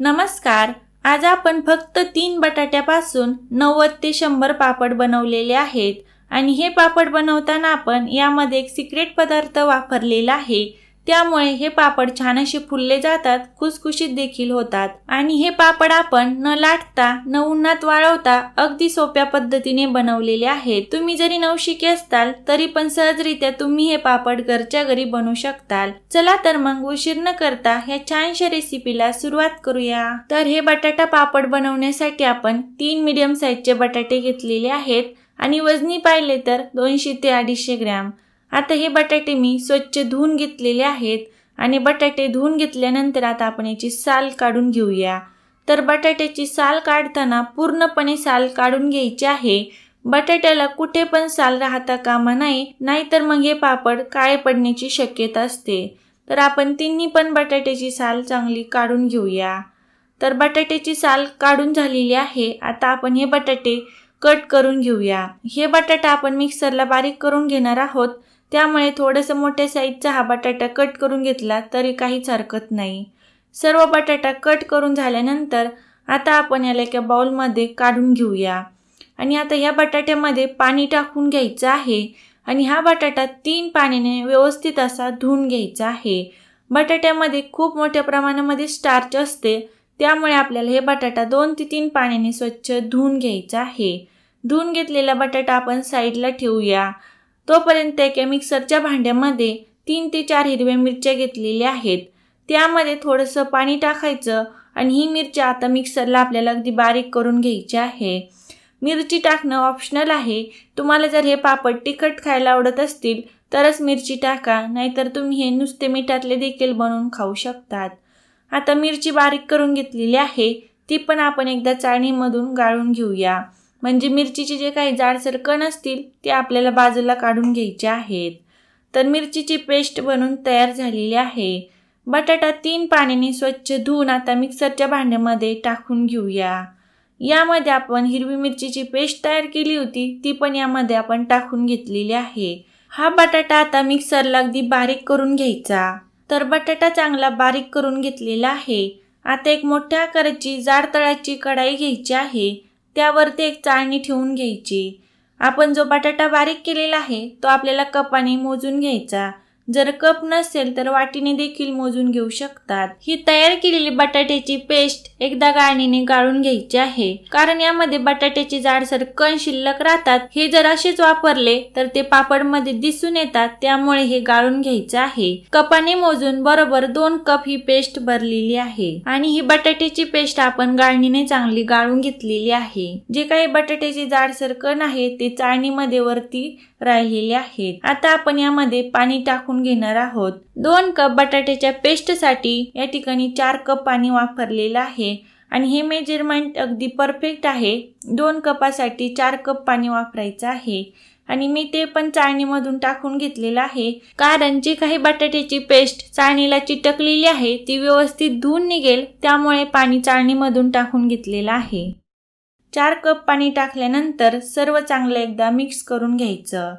नमस्कार. आज आपण फक्त तीन बटाट्यापासून नव्वद ते शंभर पापड बनवलेले आहेत. आणि हे पापड बनवताना आपण यामध्ये एक सिक्रेट पदार्थ वापरलेला आहे. त्यामुळे हे पापड छान असे फुलले जातात खुसखुशीत देखील होतात. आणि हे पापड आपण न लाटता न उन्हात वाळवता अगदी सोप्या पद्धतीने बनवलेले आहेत. तुम्ही जरी नवशिके असताल तरी पण सहजरित्या तुम्ही हे पापड घरच्या घरी बनवू शकताल. चला तर मग उशीर न करता ह्या छानशा रेसिपीला सुरुवात करूया. तर हे बटाटा पापड बनवण्यासाठी आपण तीन मिडियम साईजचे बटाटे घेतलेले आहेत. आणि वजनी पाहिले तर दोनशे ते अडीचशे ग्रॅम. आता हे बटाटे मी स्वच्छ धुवून घेतलेले आहेत आणि बटाटे धुवून घेतल्यानंतर आता आपण याची साल काढून घेऊया. तर बटाट्याची साल काढताना पूर्णपणे साल काढून घ्यायची आहे. बटाट्याला कुठे पण साल राहता कामा नाही नाहीतर मग हे पापड काळे पडण्याची शक्यता असते. तर आपण तिन्ही पण बटाट्याची साल चांगली काढून घेऊया. तर बटाट्याची साल काढून झालेली आहे. आता आपण हे बटाटे कट करून घेऊया. हे बटाटा आपण मिक्सरला बारीक करून घेणार आहोत. त्यामुळे थोडंसं मोठ्या साईजचा हा बटाटा कट करून घेतला तरी काहीच हरकत नाही. सर्व बटाटा कट करून झाल्यानंतर आता आपण याला एका बाउलमध्ये काढून घेऊया. आणि आता या बटाट्यामध्ये पाणी टाकून घ्यायचं आहे आणि हा बटाटा तीन पाण्याने व्यवस्थित असा धुवून घ्यायचा आहे. बटाट्यामध्ये खूप मोठ्या प्रमाणामध्ये स्टार्च असते त्यामुळे आपल्याला हे बटाटा दोन ते तीन पाण्याने स्वच्छ धुवून घ्यायचा आहे. धुवून घेतलेला बटाटा आपण साईडला ठेवूया. तोपर्यंत एका मिक्सरच्या भांड्यामध्ये तीन ते चार हिरव्या मिरच्या घेतलेल्या आहेत. त्यामध्ये थोडंसं पाणी टाकायचं आणि ही मिरच्या आता मिक्सरला आपल्याला अगदी बारीक करून घ्यायची आहे. मिरची टाकणं ऑप्शनल आहे. तुम्हाला जर हे पापड तिखट खायला आवडत असतील तरच मिरची टाका. नाहीतर तुम्ही हे नुसते मिठातले देखील बनवून खाऊ शकतात. आता मिरची बारीक करून घेतलेली आहे. ती पण आपण एकदा चाळणीमधून गाळून घेऊया. म्हणजे मिरचीचे जे काही जाडसर कण असतील ते आपल्याला बाजूला काढून घ्यायचे आहेत. तर मिरचीची पेस्ट बनून तयार झालेली आहे. बटाटा तीन पाण्याने स्वच्छ धुवून आता मिक्सरच्या भांड्यामध्ये टाकून घेऊया. यामध्ये आपण हिरवी मिरचीची पेस्ट तयार केली होती ती पण यामध्ये आपण टाकून घेतलेली आहे. हा बटाटा आता मिक्सरला अगदी बारीक करून घ्यायचा. तर बटाटा चांगला बारीक करून घेतलेला आहे. आता एक मोठ्या आकाराची जाड तळाची कढाई घ्यायची आहे. त्यावरती एक चाळणी ठेवून घ्यायची. आपण जो बटाटा बारीक केलेला आहे तो आपल्याला कपाने मोजून घ्यायचा. जर कप नसेल तर वाटीने देखील मोजून घेऊ शकतात. ही तयार केलेली बटाट्याची पेस्ट एकदा गाळणीने गाळून घ्यायची आहे. कारण यामध्ये बटाट्याचे जाडसर कण शिल्लक राहतात. हे जर असेच वापरले तर ते पापडमध्ये दिसून येतात. त्यामुळे हे गाळून घ्यायचं आहे. कपाने मोजून बरोबर दोन कप ही पेस्ट भरलेली आहे. आणि ही बटाट्याची पेस्ट आपण गाळणीने चांगली गाळून घेतलेली आहे. जे काही बटाट्याचे जाडसर कण आहे ते चाळणीमध्ये वरती राहिलेले आहेत. आता आपण यामध्ये पाणी टाकून घेणार आहोत. दोन कप बटाट्याच्या पेस्टसाठी या ठिकाणी चार कप पाणी वापरलेलं आहे. आणि हे मेजरमेंट अगदी परफेक्ट आहे. दोन कपासाठी चार कप पाणी वापरायचं आहे. आणि मी ते पण चाळणीमधून टाकून घेतलेलं आहे. कारण जी काही बटाट्याची पेस्ट चाळणीला चिटकलेली आहे ती व्यवस्थित धुवून निघेल. त्यामुळे पाणी चाळणीमधून टाकून घेतलेलं आहे. चार कप पाणी टाकल्यानंतर सर्व चांगलं एकदा मिक्स करून घ्यायचं.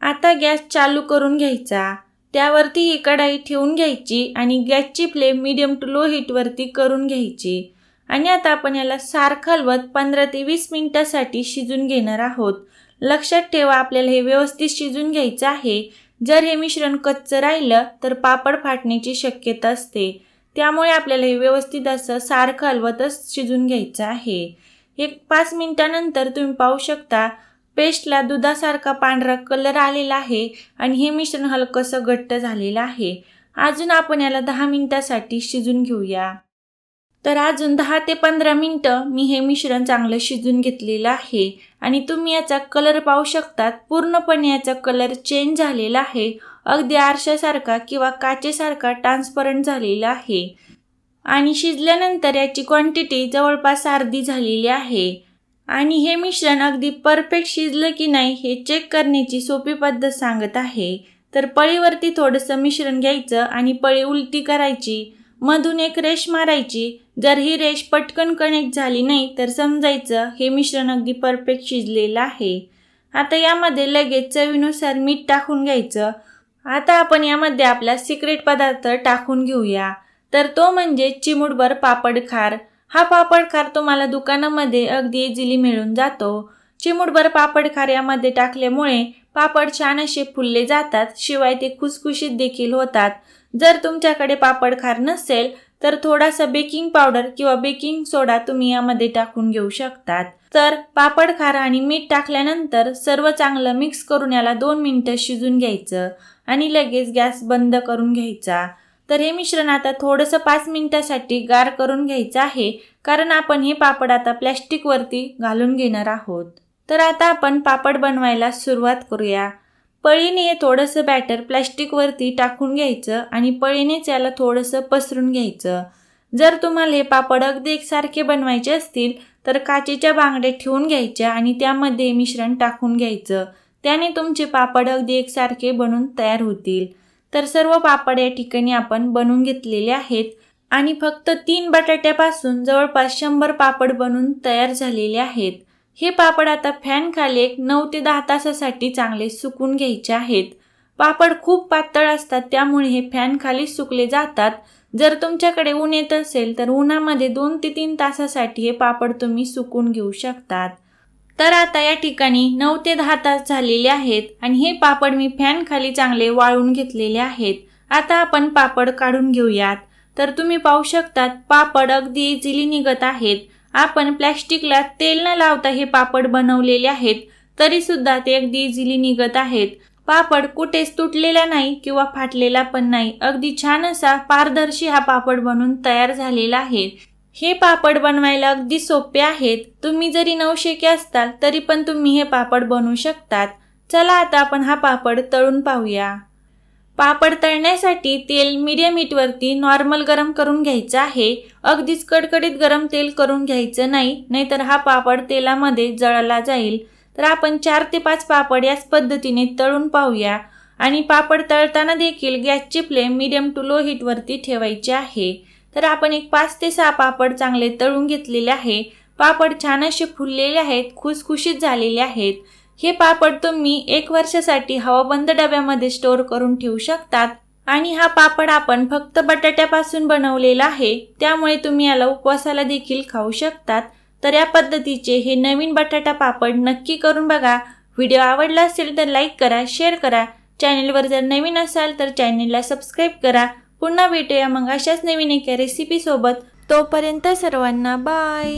आता गॅस चालू करून घ्यायचा. त्यावरती ही कढाई ठेवून घ्यायची आणि गॅसची फ्लेम मिडियम टू लो हीटवरती करून घ्यायची. आणि आता आपण याला सारखं हलवत पंधरा ते वीस मिनिटासाठी शिजून घेणार आहोत. लक्षात ठेवा आपल्याला हे व्यवस्थित शिजून घ्यायचं आहे. जर हे मिश्रण कच्चं राहिलं तर पापड फाटण्याची शक्यता असते. त्यामुळे आपल्याला हे व्यवस्थित असं सारखं हलवतच शिजून घ्यायचं आहे. एक पाच मिनिटानंतर तुम्ही पाहू शकता पेस्टला दुधासारखा पांढरा कलर आलेला आहे आणि हे मिश्रण हलकंसं घट्ट झालेलं आहे. अजून आपण याला दहा मिनिटासाठी शिजून घेऊया. तर अजून दहा ते पंधरा मिनटं मी हे मिश्रण चांगलं शिजून घेतलेलं आहे आणि तुम्ही याचा कलर पाहू शकतात पूर्णपणे याचा कलर चेंज झालेला आहे. अगदी आरशासारखा किंवा काचेसारखा ट्रान्सपरंट झालेला आहे. आणि शिजल्यानंतर याची क्वांटिटी जवळपास अर्धी झालेली आहे. आणि हे मिश्रण अगदी परफेक्ट शिजलं की नाही हे चेक करण्याची सोपी पद्धत सांगत आहे. तर पळीवरती थोडंसं मिश्रण घ्यायचं आणि पळी उलटी करायची. मधून एक रेश मारायची. जर ही रेश पटकन कनेक्ट झाली नाही तर समजायचं हे मिश्रण अगदी परफेक्ट शिजलेलं आहे. आता यामध्ये लगेच चवीनुसार मीठ टाकून घ्यायचं. आता आपण यामध्ये आपला सिक्रेट पदार्थ टाकून घेऊया. तर तो म्हणजे चिमुडभर पापड खार. हा पापड खार तुम्हाला दुकानामध्ये अगदी इझिली मिळून जातो. चिमुडभर पापड खार यामध्ये टाकल्यामुळे पापड छान असे फुलले जातात शिवाय ते खुसखुशीत देखील होतात. जर तुमच्याकडे पापड खार नसेल तर थोडासा बेकिंग पावडर किंवा बेकिंग सोडा तुम्ही यामध्ये टाकून घेऊ शकतात. तर पापड खार आणि मीठ टाकल्यानंतर सर्व चांगलं मिक्स करून याला दोन मिनिटं शिजून घ्यायचं आणि लगेच गॅस बंद करून घ्यायचा. तर हे मिश्रण आता थोडंसं पाच मिनिटासाठी गार करून घ्यायचं आहे कारण आपण हे पापड आता प्लॅस्टिकवरती घालून घेणार आहोत. तर आता आपण पापड बनवायला सुरुवात करूया. पळीने हे थोडंसं बॅटर प्लॅस्टिकवरती टाकून घ्यायचं आणि पळीनेच याला थोडंसं पसरून घ्यायचं. जर तुम्हाला हे पापड अगदी एकसारखे बनवायचे असतील तर काचेच्या बांगड्या ठेवून घ्यायच्या आणि त्यामध्ये मिश्रण टाकून घ्यायचं. त्याने तुमचे पापड अगदी एकसारखे बनून तयार होतील. तर सर्व पापड या ठिकाणी आपण बनवून घेतलेले आहेत. आणि फक्त तीन बटाट्यापासून जवळपास शंभर पापड बनून तयार झालेले आहेत. हे पापड आता फॅन खाली एक नऊ ते दहा तासासाठी चांगले सुकून घ्यायचे आहेत. पापड खूप पातळ असतात त्यामुळे हे फॅन खाली सुकले जातात. जर तुमच्याकडे ऊन येत असेल तर उन्हामध्ये दोन ते तीन तासासाठी हे पापड तुम्ही सुकून घेऊ शकतात. तर आता या ठिकाणी नऊ ते दहा तास झालेले आहेत आणि हे पापड मी फॅन खाली चांगले वाळून घेतलेले आहेत. आता आपण पापड काढून घेऊयात. तर तुम्ही पाहू शकतात पापड अगदी इझिली निघत आहेत. आपण प्लॅस्टिकला तेल न लावता हे पापड बनवलेले आहेत तरी सुद्धा ते अगदी इझिली निघत आहेत. पापड कुठेच तुटलेला नाही किंवा फाटलेला पण नाही. अगदी छान असा पारदर्शी हा पापड बनून तयार झालेला आहे. हे पापड बनवायला अगदी सोपे आहेत. तुम्ही जरी नवशेके असताल तरी पण तुम्ही हे पापड बनवू शकतात. चला आता आपण हा पापड तळून पाहूया. पापड तळण्यासाठी तेल मिडियम हीटवरती नॉर्मल गरम करून घ्यायचं आहे. अगदीच कडकडीत गरम तेल करून घ्यायचं नाही नाहीतर हा पापड तेलामध्ये जळला जाईल. तर आपण चार ते पाच पापड याच पद्धतीने तळून पाहूया. आणि पापड तळताना देखील गॅसची फ्लेम मिडियम टू लो हीटवरती ठेवायची आहे. तर आपण एक पाच ते सहा पापड चांगले तळून घेतलेले आहे. पापड छान असे फुललेले आहेत खुसखुशीत झालेले आहेत. हे पापड तुम्ही एक वर्षासाठी हवाबंद डब्यामध्ये स्टोअर करून ठेवू शकतात. आणि हा पापड आपण फक्त बटाट्यापासून बनवलेला आहे त्यामुळे तुम्ही याला उपवासाला देखील खाऊ शकतात. तर या पद्धतीचे हे नवीन बटाटा पापड नक्की करून बघा. व्हिडिओ आवडला असेल तर लाईक करा शेअर करा. चॅनेलवर जर नवीन असाल तर चॅनेलला सबस्क्राईब करा. पुन्हा भेटूया मग अशाच नवीन एका रेसिपीसोबत तोपर्यंत सर्वांना बाय